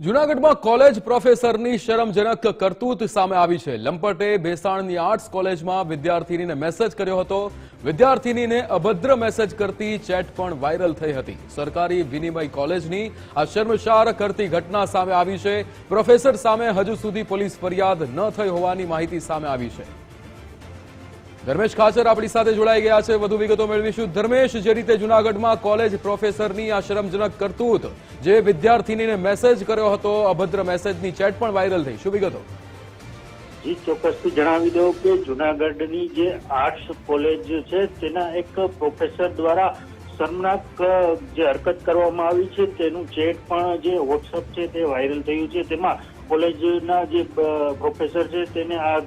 જુનાગઢમાં કોલેજ પ્રોફેસરની શરમજનક કરતૂત સામે આવી છે. લંપટે ભેસાણની આર્ટ્સ કોલેજમાં વિદ્યાર્થીનીને મેસેજ કર્યો હતો. વિદ્યાર્થીનીને અભદ્ર મેસેજ કરતી ચેટ પણ વાયરલ થઈ હતી. સરકારી વિનિમય કોલેજની આ શર્મશાર કરતી ઘટના સામે આવી છે. પ્રોફેસર સામે હજુ સુધી પોલીસ ફરિયાદ ન થઈ હોવાની માહિતી સામે આવી છે. ધર્મેશ ખાચર આપણી સાથે જોડાઈ ગયા છે. વધુ વિગતો મેળવીશું. ધર્મેશ, જે રીતે જુનાગઢમાં કોલેજ પ્રોફેસરની આ શરમજનક કરતૂત જે વિદ્યાર્થીનીને મેસેજ કર્યો હતો, અભદ્ર મેસેજની ચેટ પણ વાયરલ થઈ. શું વિગતો? જી, ચોક્કસથી જણાવી દઉં કે જુનાગઢની જે આર્ટ્સ કોલેજ છે, તેના એક પ્રોફેસર દ્વારા શર્મનાક જે હરકત કરવામાં આવી છે, તેનું ચેટ પણ જે વોટ્સઅપ છે, તે વાયરલ થયું છે. તેમાં કોલેજના જે પ્રોફેસર છે, તેને આ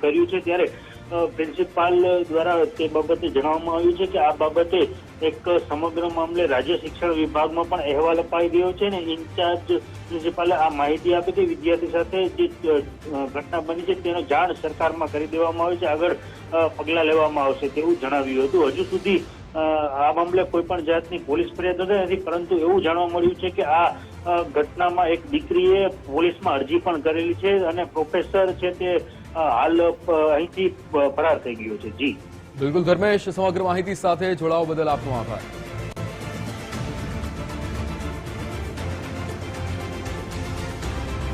કર્યું છે. ત્યારે પ્રિન્સિપાલ દ્વારા તે બાબતે જણાવવામાં આવ્યું છે કે આ બાબતે એક સમગ્ર મામલે રાજ્ય શિક્ષણ વિભાગમાં પણ અહેવાલ અપાઈ ગયો છે ને ઇન્ચાર્જ પ્રિન્સિપાલે આ માહિતી આપી હતી. વિદ્યાર્થી સાથે જે ઘટના બની છે તેનો જાણ સરકારમાં કરી દેવામાં આવી છે. આગળ પગલાં લેવામાં આવશે તેવું જણાવ્યું હતું. હજુ સુધી આ મામલે કોઈ પણ જાતની પોલીસ ફરિયાદ નથી પરંતુ એવું જાણવા મળ્યું છે કે આ ઘટનામાં એક દીકરીએ પોલીસમાં અરજી પણ કરેલી છે અને પ્રોફેસર છે તે હાલ અહીંથી ફરાર થઈ ગયો છે. જી. બિલકુલ ધર્મેશ, સમગ્ર માહિતી સાથે જોડાવા બદલ આપનો આભાર.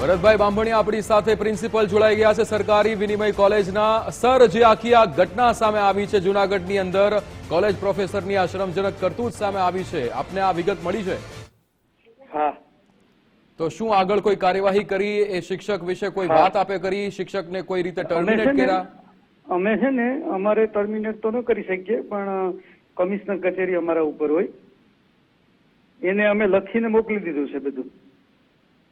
ભરતભાઈ બાંભણી આપણી સાથે પ્રિન્સિપલ જોડાઈ ગયા છે. સરકારી વિનિમય કોલેજના સર, જે આખી આ ઘટના સામે આવી છે, જુનાગઢની અંદર કોલેજ પ્રોફેસરની આ શરમજનક કરતૂત સામે આવી છે. આપને આ વિગત મળી છે? તો શું આગળ કોઈ કાર્યવાહી કરી? એ શિક્ષક વિશે કોઈ વાત આપે કરી? શિક્ષકને કોઈ રીતે ટર્મિનેટ કર્યા? અમે છે ને અમારે ટર્મિનેટ તો ન કરી શકીએ પણ કમિશનર કચેરી અમારા ઉપર હોય. એને અમે લખીને મોકલી દીધું છે બધું.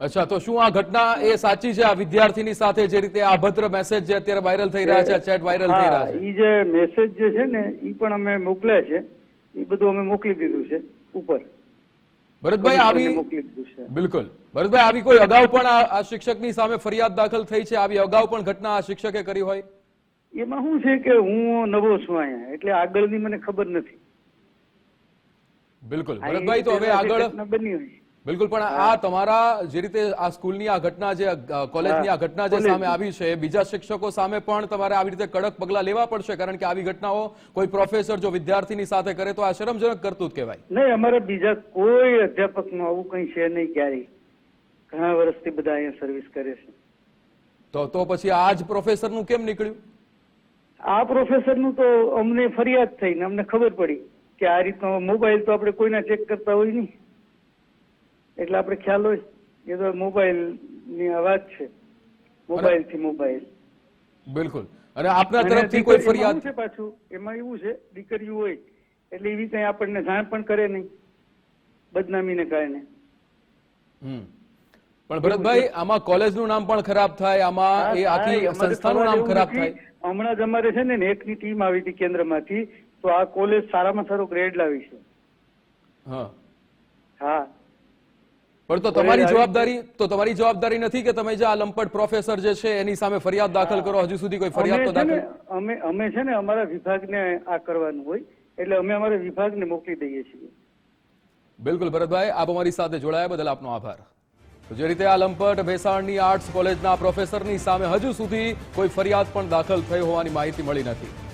અચ્છા તો શું આ ઘટના એ સાચી છે? આ વિદ્યાર્થીની સાથે જે રીતે આ અભદ્ર મેસેજ જે અત્યારે વાયરલ થઈ રહ્યા છે ચેટ વાયરલ થઈ રહ્યા છે. ઈ જે મેસેજ જે છે ને ઈ પણ અમે મોકલ્યા છે. ઈ બધું અમે મોકલી દીધું છે ઉપર. ભરતભાઈ આવી બિલકુલ. ભરતભાઈ આવી કોઈ અગાઉ પણ આ શિક્ષકની સામે ફરિયાદ દાખલ થઈ છે? આવી અગાઉ પણ ઘટના આ શિક્ષકે કરી હોય? એમાં શું છે કે હું નવો છું અહીંયા એટલે આગળની મને ખબર નથી. બિલકુલ. ભરતભાઈ તો હવે આગળ બની હોય બિલકુલ પણ આ તમારા જે રીતે આ સ્કૂલની આ ઘટના જે કોલેજની આ ઘટના જે. સામે આવી છે બીજા શિક્ષકો સામે પણ તમારે આવી રીતે કડક પગલા લેવા પડશે કારણ કે આવી ઘટનાઓ કોઈ પ્રોફેસર જો વિદ્યાર્થીની સાથે કરે તો આ શરમજનક કરતું જ કહેવાય. નહીં અમારે બીજા કોઈ અધ્યાપકનું આવું કઈ છે નહીં ક્યારેય. ઘણા વર્ષથી બધા અહીંયા સર્વિસ કરે છે. તો તો પછી આ જ પ્રોફેસરનું કેમ નીકળ્યું? આ પ્રોફેસરનું તો અમને ફરિયાદ થઈને અમને ખબર પડી કે આ રીતનો મોબાઈલ તો આપણે કોઈના ચેક કરતા હોય નહીં. એટલે આપણે ખ્યાલ હોય એ તો મોબાઈલની અવાજ છે. મોબાઈલથી મોબાઈલ. બિલકુલ. અને આપના તરફથી કોઈ ફરિયાદ છે પાછું? એમાં એવું છે દીકરી હોય એટલે એવી કઈ આપણને જાણ પણ કરે નહીં બદનામીને કારણે. હમ. પણ ભરતભાઈ આમાં કોલેજનું નામ પણ ખરાબ થાય આમાં એ આખી સંસ્થાનું નામ ખરાબ થાય. હમણાં જ અમારે છે ને નેટની ટીમ આવી હતી કેન્દ્રમાંથી તો આ કોલેજ સારામાં સારો ગ્રેડ લાવી છે. હા. હા. પણ તો તમારી જવાબદારી તો તમારી જવાબદારી નથી કે તમે જે આ લંપટ પ્રોફેસર જે છે એની સામે ફરિયાદ દાખલ કરો હજુ સુધી કોઈ ફરિયાદ તો દાખલ અમે અમે છે ને અમારા વિભાગને આ કરવાનું હોય એટલે અમે અમારા વિભાગને મોકલી દઈએ છીએ. બિલકુલ ભરતભાઈ આપ અમારી સાથે જોડાયા બદલ આપનો આભાર. જે રીતે આ લંપટ ભેસાણની આર્ટ્સ કોલેજના પ્રોફેસરની સામે હજુ સુધી કોઈ ફરિયાદ પણ દાખલ થઈ હોવાની માહિતી મળી નથી.